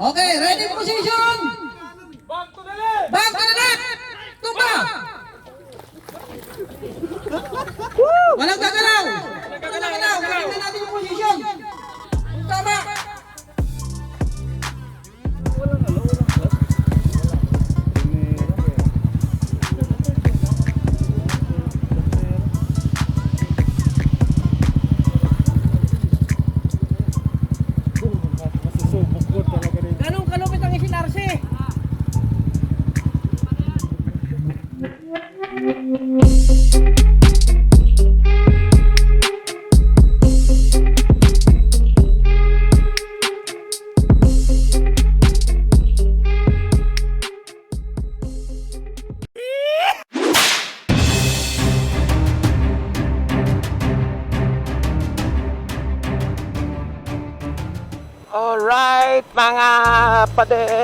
Okay, ready position. Back to the left! Back to the left. Tumba. Walang Alright, mga pade.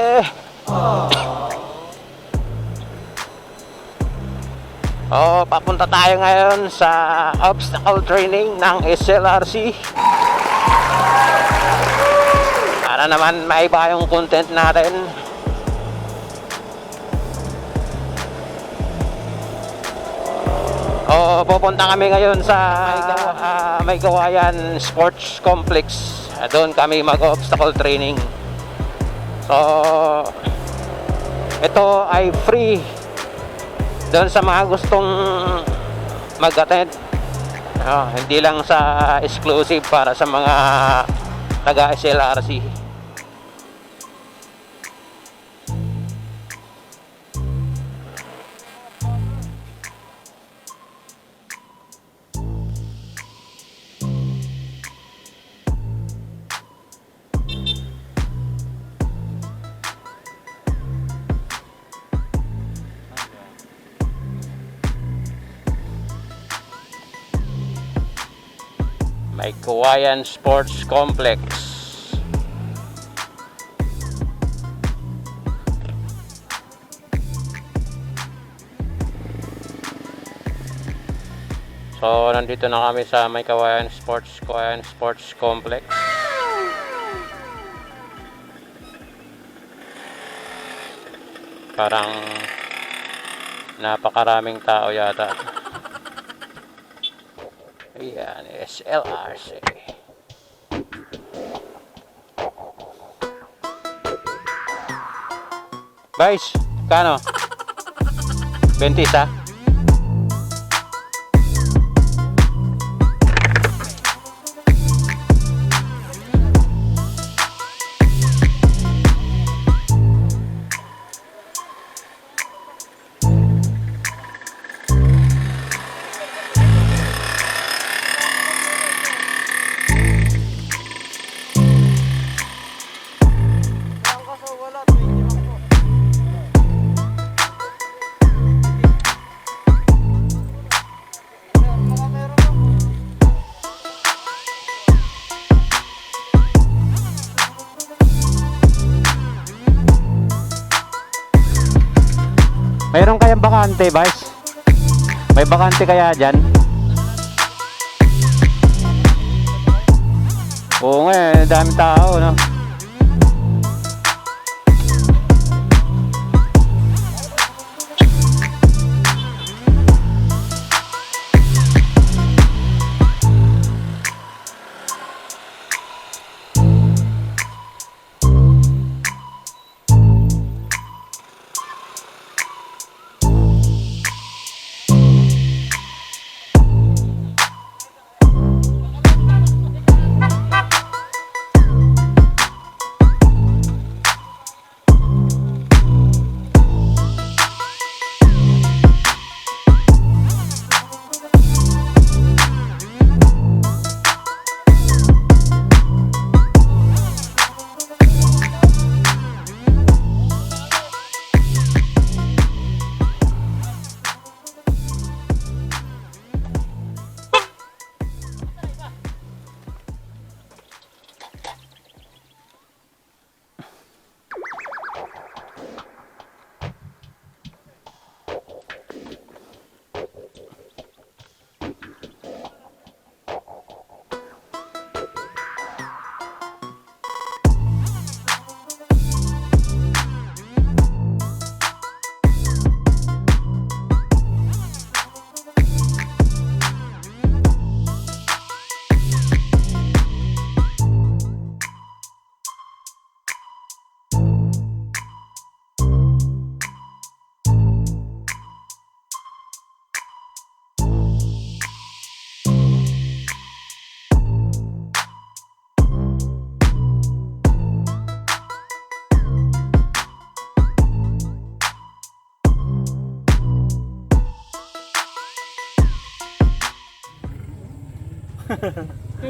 Oh, papunta tayo ngayon sa obstacle training ng SLRC. Para naman maiba yung content natin. Oh, pupunta kami ngayon sa ah, May Gawayan Sports Complex. Ah, Doon kami mag-obstacle training. So, ito ay free doon sa mga gustong mag-attend. Ah, hindi lang sa exclusive para sa mga taga SLRC. May Kawayan Sports Complex. So, nandito na kami sa May Kawayan Sports Kawayan Sports Complex. Parang napakaraming tao yata. Ayan, SLRC. Guys, kano? 20 isa? Bakante, Vice? May bakante kaya dyan? Oo nga, eh, dami tao, no?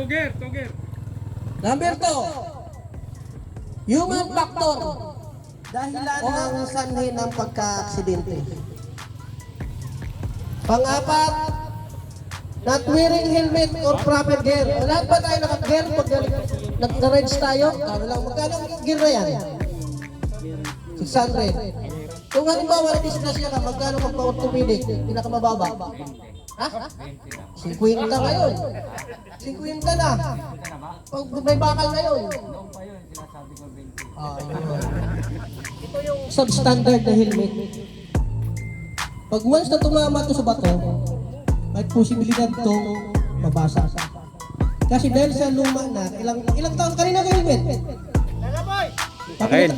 Tuger, tuger. Number two, human factor. Dahilan ng sanhi ng pagka-aksidente. Pang-apat, not wearing helmet or proper gear. Lahat ba tayo naka-gear pag nag-rides tayo? Kano lang, magkano ang gear na yan? 600. Kung halimbawa nag-disgrasya ka, magkano pag pa-orthopedic? Pinakamababa. Ha? 50 ngayon. 50 na. Pag may bakal na yun. Ah, yun. Ito yung substandard na helmet. Pag once na tumama to sa bato, may posibilidad to mabasa. Kasi dahil sa luma na, ilang ilang taon ka helmet? Akin.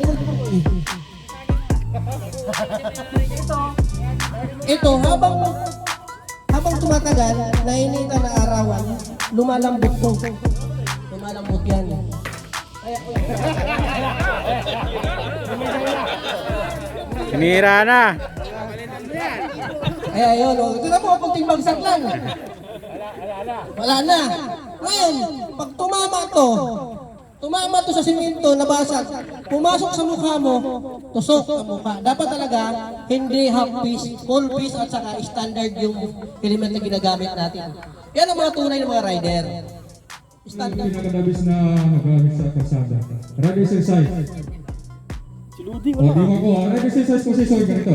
Ito, habang habang tumatagal, nainita na arawan, lumalambot to. Lumalambot yan. Sinira na. kaya yun, oh. ito na po, kunting bagsak lang. Wala na. Ngayon, pag tumama to, tumama to sa simento, nabasag, pumasok sa mukha mo, tusok ang mukha. Dapat talaga, hindi half piece, full piece, at saka standard yung element na ginagamit natin. Yan ang mga tunay ng mga rider. Standard. pinakadabis na nagamit sa kalsada. Ride exercise. Si Ludi wala. O, di mo ko. ah. Ride exercise position ganito.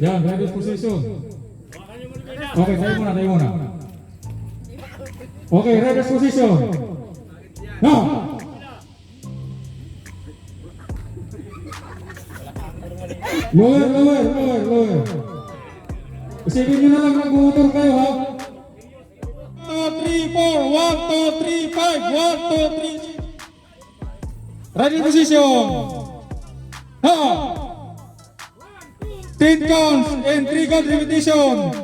Yan, ride position. Okay, tayo muna, tayo muna. Okay, ride position. Now! Lower, lower, lower, lower. Isipin nyo na lang nag-motor kayo ha. 2, 3, 4, 1, 2, 3, 5, 1, 2, 3, Ready position. Ha! 10 counts and 3 count repetition.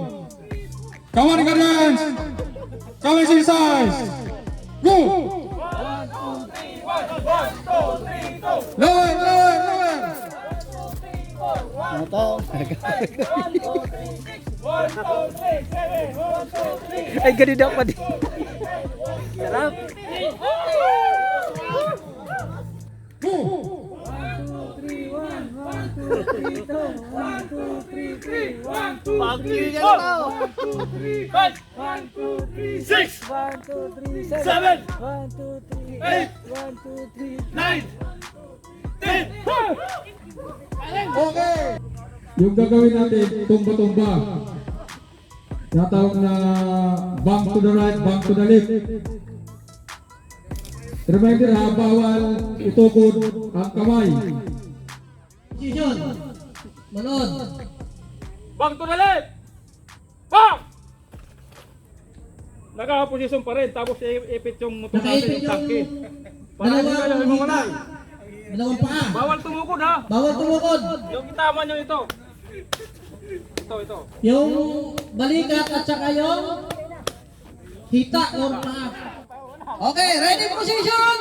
Come on, guardians. Come on, exercise. Go! Lower, lower, lower. Ay, ganun pa din. Go! Yung gagawin natin, tumba-tumba. Tinatawag na bank to the right, bank to the left. Reminder ha, bawal itukod ang kamay. Position. Manood. Bang to left! Bang! Naka-position pa rin, tapos i- ipit yung motor natin Nakaipit yung yung tangke. Para hindi dalawang himamalay. Dalawang paa. Bawal tumukod ha! Bawal tumukod. Yung kitama nyo ito. Ito, ito. Yung balikat at saka yung hita or paa. Okay, ready position.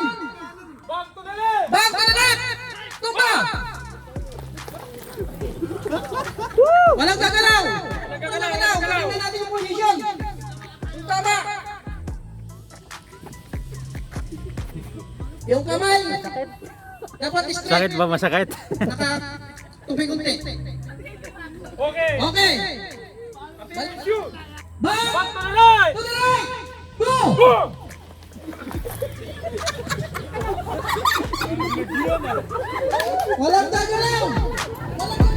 Bang to left! Back to the left. Tumba. Walang gagalaw. Walang gagalaw. Gawin na natin yung position. Yung tama. Yung kamay. Dapat straight. Sakit ba masakit? Naka tubig unti. Okay! Okay. The right! to the right. Go. Boom! Walang gagalaw. Walang